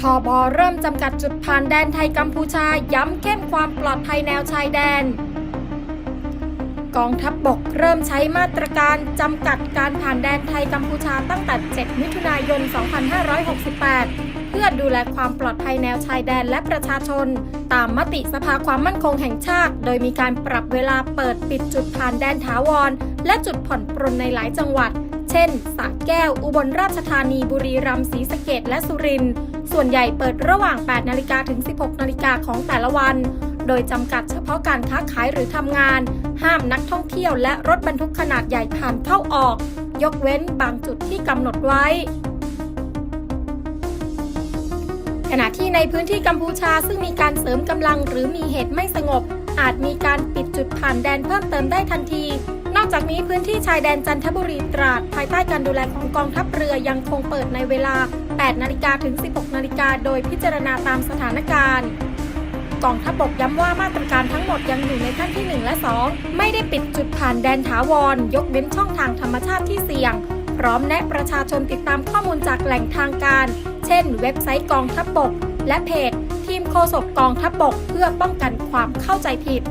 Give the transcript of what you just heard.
ทบเริ่มจำกัดจุดผ่านแดนไทยกัมพูชาย้ำเข้มความปลอดภัยแนวชายแดน กองทัพบบกเริ่มใช้มาตรการจำกัดการผ่านแดนไทยกัมพูชาตั้งแต่ 7 มิถุนายน 2568 เพื่อดูแลความปลอดภัยแนวชายแดนและประชาชน ตามมติสภาความมั่นคงแห่งชาติ โดยมีการปรับเวลาเปิดปิดจุดผ่านแดนถาวร และจุดผ่อนปรนในหลายจังหวัด เช่นสระแก้ว อุบลราชธานี บุรีรัมย์ ศรีสะเกดและสุรินทร์ ส่วนใหญ่เปิดระหว่าง 8 นาฬิกาถึง 16 นาฬิกาของแต่ละวัน โดยจำกัดเฉพาะการค้าขายหรือทำงาน ห้ามนักท่องเที่ยวและรถบรรทุกขนาดใหญ่ผ่านเข้าออก ยกเว้นบางจุดที่กำหนดไว้ ขณะที่ในพื้นที่กัมพูชาซึ่งมีการเสริมกำลังหรือมีเหตุไม่สงบ อาจมีการปิดจุดผ่านแดนเพิ่มเติมได้ทันที นอกจากนี้พื้นที่ชายแดนจันทบุรีตราด ภายใต้การดูแลของกองทัพเรือยังคงเปิดในเวลา 8 นาฬิกาถึง 16 นาฬิกาโดยพิจารณาตามสถานการณ์กองทัพบกย้ำว่ามาตรการทั้งหมดยังอยู่ในขั้นที่ 1 และ 2 ไม่ได้ปิดจุดผ่านแดนถาวร ยกเว้นช่องทางธรรมชาติที่เสี่ยง พร้อมแนะประชาชนติดตามข้อมูลจากแหล่งทางการ เช่น เว็บไซต์กองทัพบก และเพจ ทีมโฆษกกองทัพบก เพื่อป้องกันความเข้าใจผิด